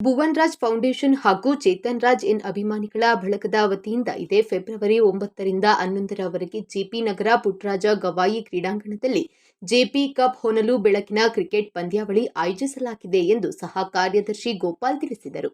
Bhuvan Raj foundation ಹಾಗೂ Chetan Raj N ಅಭಿಮಾನಿಗಳ ಬಳಗದ ವತಿಯಿಂದ ಇದೇ ಫೆಬ್ರವರಿ ಒಂಬತ್ತರಿಂದ ಹನ್ನೊಂದರವರೆಗೆ ಜೆಪಿ ನಗರ ಪುಟ್ರಾಜ ಗವಾಯಿ ಕ್ರೀಡಾಂಗಣದಲ್ಲಿ ಜೆಪಿ ಕಪ್ ಹೊನಲು ಬೆಳಕಿನ ಕ್ರಿಕೆಟ್ ಪಂದ್ಯಾವಳಿ ಆಯೋಜಿಸಲಾಗಿದೆ ಎಂದು ಸಹ ಕಾರ್ಯದರ್ಶಿ ಗೋಪಾಲ್ ತಿಳಿಸಿದರು.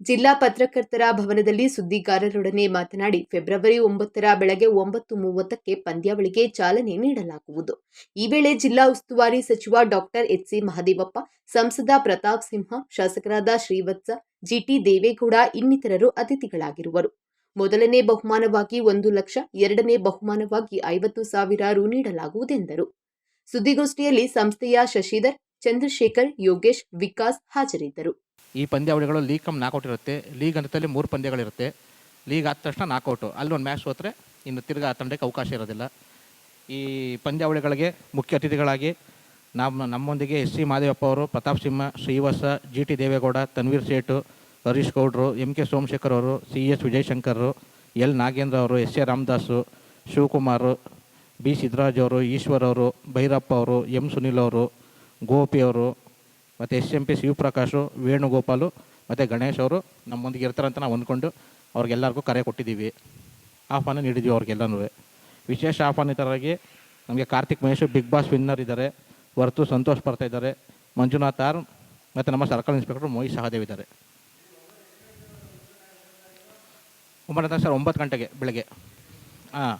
ಜಿಲ್ಲಾ ಪತ್ರಕರ್ತರ ಭವನದಲ್ಲಿ ಸುದ್ದಿಗಾರರೊಡನೆ ಮಾತನಾಡಿ, ಫೆಬ್ರವರಿ ಒಂಬತ್ತರ ಬೆಳಗ್ಗೆ ಒಂಬತ್ತು ಮೂವತ್ತಕ್ಕೆ ಪಂದ್ಯಾವಳಿಗೆ ಚಾಲನೆ ನೀಡಲಾಗುವುದು. ಈ ವೇಳೆ ಜಿಲ್ಲಾ ಉಸ್ತುವಾರಿ ಸಚಿವ ಡಾಕ್ಟರ್ ಎಚ್ಸಿ ಮಹದೇವಪ್ಪ, ಸಂಸದ ಪ್ರತಾಪ್ ಸಿಂಹ, ಶಾಸಕರಾದ ಶ್ರೀವತ್ಸ, ಜಿಟಿ ದೇವೇಗೌಡ ಇನ್ನಿತರರು ಅತಿಥಿಗಳಾಗಿರುವರು. ಮೊದಲನೇ ಬಹುಮಾನವಾಗಿ ಒಂದು ಲಕ್ಷ, ಎರಡನೇ ಬಹುಮಾನವಾಗಿ ಐವತ್ತು ಸಾವಿರ ರು ನೀಡಲಾಗುವುದೆಂದರು. ಸುದ್ದಿಗೋಷ್ಠಿಯಲ್ಲಿ ಸಂಸ್ಥೆಯ ಶಶಿಧರ್, ಚಂದ್ರಶೇಖರ್, ಯೋಗೇಶ್, ವಿಕಾಸ್ ಹಾಜರಿದ್ದರು. ಈ ಪಂದ್ಯಾವಳಿಗಳು ಲೀಗ್ ಕಮ್ ನಾಕೌಟ್ ಇರುತ್ತೆ ಲೀಗ್ ಹಂತದಲ್ಲಿ ಮೂರು ಪಂದ್ಯಗಳಿರುತ್ತೆ. ಲೀಗ್ ಆದ ತಕ್ಷಣ ನಾಕೌಟು. ಅಲ್ಲಿ ಒಂದು ಮ್ಯಾಚ್ ಹೋದರೆ ಇನ್ನು ತಿರ್ಗಾ ಆ ತಂಡಕ್ಕೆ ಅವಕಾಶ ಇರೋದಿಲ್ಲ. ಈ ಪಂದ್ಯಾವಳಿಗಳಿಗೆ ಮುಖ್ಯ ಅತಿಥಿಗಳಾಗಿ ನಮ್ಮ ನಮ್ಮೊಂದಿಗೆ ಎಸ್ ಸಿ ಮಾದೇವಪ್ಪ ಅವರು, ಪ್ರತಾಪ್ ಸಿಂಹ ಶ್ರೀವಾಸ ಜಿ ಟಿ ದೇವೇಗೌಡ, ತನ್ವೀರ್ ಸೇಠು, ಹರೀಶ್ ಗೌಡ್ರು, ಎಂ ಕೆ ಸೋಮಶೇಖರ್ ಅವರು, C S Vijayashankar, L Nagendra ಅವರು, S A Ramadas, Shivakumar, B Siddaraj ಅವರು, ಈಶ್ವರ್ ಅವರು, ಭೈರಪ್ಪ ಅವರು, ಎಂ ಸುನಿಲ್ ಅವರು, ಗೋಪಿ ಅವರು ಮತ್ತು S M P Shivaprakash, Venugopal ಮತ್ತು ಗಣೇಶ್ ಅವರು ನಮ್ಮೊಂದಿಗೆ ಇರ್ತಾರಂತ ನಾವು ಅಂದ್ಕೊಂಡು ಅವ್ರಿಗೆಲ್ಲರಿಗೂ ಕರೆ ಕೊಟ್ಟಿದ್ದೀವಿ. ಆಹ್ವಾನ ನೀಡಿದ್ವಿ ಅವ್ರಿಗೆಲ್ಲನೂ ವಿಶೇಷ ಆಹ್ವಾನಿತರಾಗಿ ನಮಗೆ Karthik Mahesh big boss winner ಇದ್ದಾರೆ. ವರ್ತು ಸಂತೋಷ್ ಬರ್ತಾ ಇದ್ದಾರೆ. ಮಂಜುನಾಥ್ ಆರ್ ಮತ್ತು ನಮ್ಮ ಸರ್ಕಲ್ ಇನ್ಸ್ಪೆಕ್ಟರ್ ಮೋಹಿ ಸಹದೇವ್ ಇದ್ದಾರೆ. ಒಂಬತ್ತು ಸರ್, ಒಂಬತ್ತು ಗಂಟೆಗೆ ಬೆಳಗ್ಗೆ. ಹಾಂ.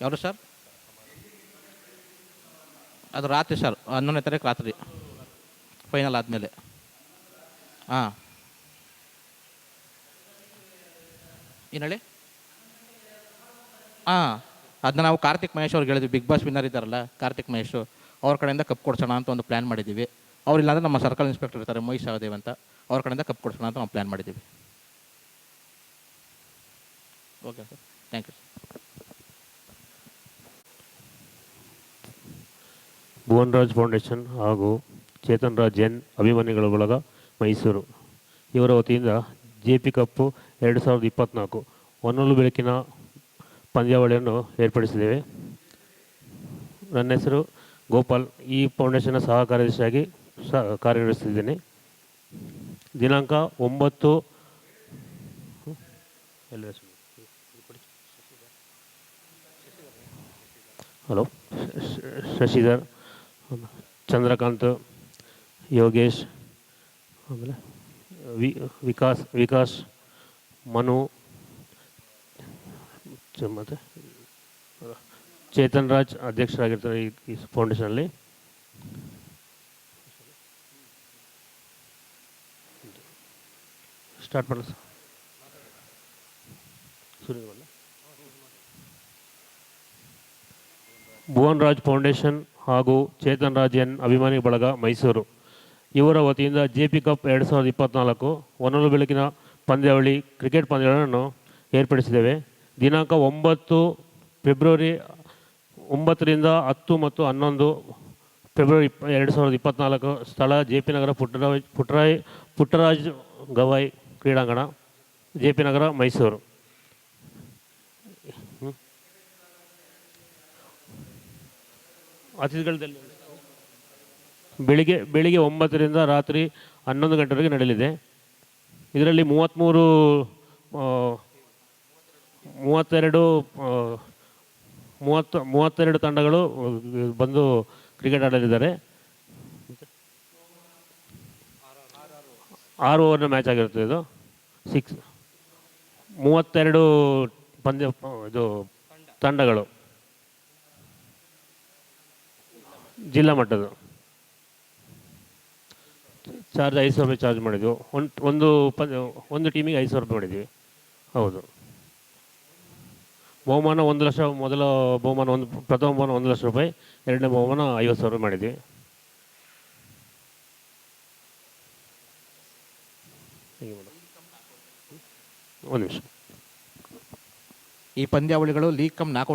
ಯಾರು ಸರ್? ಅದು ರಾತ್ರಿ ಸರ್, ಹನ್ನೊಂದನೇ ತಾರೀಕು ರಾತ್ರಿ. ಫೈನಲ್ ಆದಮೇಲೆ. ಹಾಂ. ಏನು ಹೇಳಿ? ಹಾಂ ಅದನ್ನ ನಾವು ಕಾರ್ತಿಕ್ ಮಹೇಶ್ ಅವ್ರಿಗೆ ಹೇಳಿದ್ವಿ. ಬಿಗ್ ಬಾಸ್ ವಿನ್ನರ್ ಇದ್ದಾರಲ್ಲ, ಕಾರ್ತಿಕ್ ಮಹೇಶ್, ಅವ್ರ ಕಡೆಯಿಂದ ಕಪ್ ಕೊಡ್ಸೋಣ ಅಂತ ಒಂದು ಪ್ಲ್ಯಾನ್ ಮಾಡಿದ್ದೀವಿ ಅವ್ರಿಲ್ಲಾಂದ್ರೆ ನಮ್ಮ ಸರ್ಕಲ್ ಇನ್ಸ್ಪೆಕ್ಟರ್ ಇರ್ತಾರೆ, ಮಹೇಶ್ ಸಹದೇವ್ ಅಂತ. ಅವ್ರ ಕಡೆಯಿಂದ ಕಪ್ ಕೊಡ್ಸೋಣ ಅಂತ ನಾವು ಪ್ಲ್ಯಾನ್ ಮಾಡಿದ್ದೀವಿ okay sir thank you Bhuvan Raj foundation ಹಾಗೂ ಚೇತನ್ ರಾಜ್ ಎನ್ ಅಭಿಮಾನಿಗಳ ಬಳಗ ಮೈಸೂರು. ಇವರ ವತಿಯಿಂದ ಜೆ ಪಿ ಕಪ್ಪು ಎರಡು ಸಾವಿರದ ಇಪ್ಪತ್ತ್ನಾಲ್ಕು ಒನ್ನೊಂದು ಬೆಳಕಿನ ಪಂದ್ಯಾವಳಿಯನ್ನು ಏರ್ಪಡಿಸಿದ್ದೇವೆ. ನನ್ನ ಹೆಸರು ಗೋಪಾಲ್. ಈ ಫೌಂಡೇಶನ್ನ ಸಹ ಕಾರ್ಯದರ್ಶಿಯಾಗಿ ಸಹ ಕಾರ್ಯನಿರ್ವಹಿಸ್ತಿದ್ದೇನೆ ದಿನಾಂಕ ಒಂಬತ್ತು? ಹಲೋ, ಶಶಿಧರ್. ಚಂದ್ರಕಾಂತ್ ಯೋಗೇಶ್ ಆಮೇಲೆ ವಿ ವಿಕಾಸ್ ವಿಕಾಸ್ ಮನು ಚ- ಮತ್ತೆ ಚೇತನ್ ರಾಜ್ ಅಧ್ಯಕ್ಷರಾಗಿರ್ತಾರೆ ಈ ಈ ಫೌಂಡೇಶನಲ್ಲಿ ಸ್ಟಾರ್ಟ್ ಮಾಡಲ್ಲ ಸರ್ ಸುನೀಲ್ ಮಾಡಲ ಭುವನ್ ರಾಜ್ ಫೌಂಡೇಶನ್ ಹಾಗೂ ಚೇತನ್ ರಾಜ್ ಎನ್ ಅಭಿಮಾನಿ ಬಳಗ ಮೈಸೂರು. ಇವರ ವತಿಯಿಂದ ಜೆ ಪಿ ಕಪ್ ಎರಡು ಸಾವಿರದ ಇಪ್ಪತ್ತ್ನಾಲ್ಕು ಒನಲು ಬೆಳಕಿನ ಪಂದ್ಯಾವಳಿ ಕ್ರಿಕೆಟ್ ಪಂದ್ಯಗಳನ್ನು ಏರ್ಪಡಿಸಿದ್ದೇವೆ. ದಿನಾಂಕ ಒಂಬತ್ತು ಫೆಬ್ರವರಿ ಒಂಬತ್ತರಿಂದ ಹತ್ತು ಮತ್ತು ಹನ್ನೊಂದು ಫೆಬ್ರವರಿ ಇಪ್ಪ, ಎರಡು ಸಾವಿರದ ಇಪ್ಪತ್ತ್ನಾಲ್ಕು ಸ್ಥಳ ಜೆ ಪಿ ನಗರ ಪುಟ್ಟರಾಜ್ ಪುಟ್ಟರಾಯ್, ಪುಟ್ಟರಾಜ್ ಗವಾಯ್ ಕ್ರೀಡಾಂಗಣ ಜೆ ಪಿ ನಗರ ಮೈಸೂರು. ಅತಿಥಿಗಳಲ್ಲಿ ಬೆಳಿಗ್ಗೆ ಬೆಳಿಗ್ಗೆ ಒಂಬತ್ತರಿಂದ ರಾತ್ರಿ ಹನ್ನೊಂದು ಗಂಟೆವರೆಗೆ ನಡೆಯಲಿದೆ. ಇದರಲ್ಲಿ ಮೂವತ್ತ್ಮೂರು ಮೂವತ್ತೆರಡು ಮೂವತ್ತು, ಮೂವತ್ತೆರಡು ತಂಡಗಳು ಬಂದು ಕ್ರಿಕೆಟ್ ಆಡಲಿದ್ದಾರೆ. ಆರು ಓವರ್ನ ಮ್ಯಾಚ್ ಆಗಿರುತ್ತೆ ಇದು. ಸಿಕ್ಸ್ ಮೂವತ್ತೆರಡು ಪಂದ್ಯ, ಇದು ತಂಡಗಳು. ಜಿಲ್ಲಾ ಮಟ್ಟದ್ದು. ಚಾರ್ಜ್ ಐದು ಸಾವಿರ ರೂಪಾಯಿ ಚಾರ್ಜ್ ಮಾಡಿದ್ವಿ. ಒಂದು ಒಂದು ಒಂದು ಟೀಮಿಗೆ ಐದು ಸಾವಿರ ರೂಪಾಯಿ ಮಾಡಿದ್ವಿ. ಹೌದು. ಬಹುಮಾನ ಒಂದು ಲಕ್ಷ, ಮೊದಲ ಬಹುಮಾನ ಒಂದು, ಪ್ರಥಮ ಬಹುಮಾನ ಒಂದು ಲಕ್ಷ ರೂಪಾಯಿ, ಎರಡನೇ ಬಹುಮಾನ ಐವತ್ತು ಸಾವಿರ ರೂಪಾಯಿ ಮಾಡಿದ್ವಿ. ಒಂದು ನಿಮಿಷ. ಈ ಪಂದ್ಯಾವಳಿಗಳು ಲೀಗ್ ಕಮ್ ನಾಕೌಟ್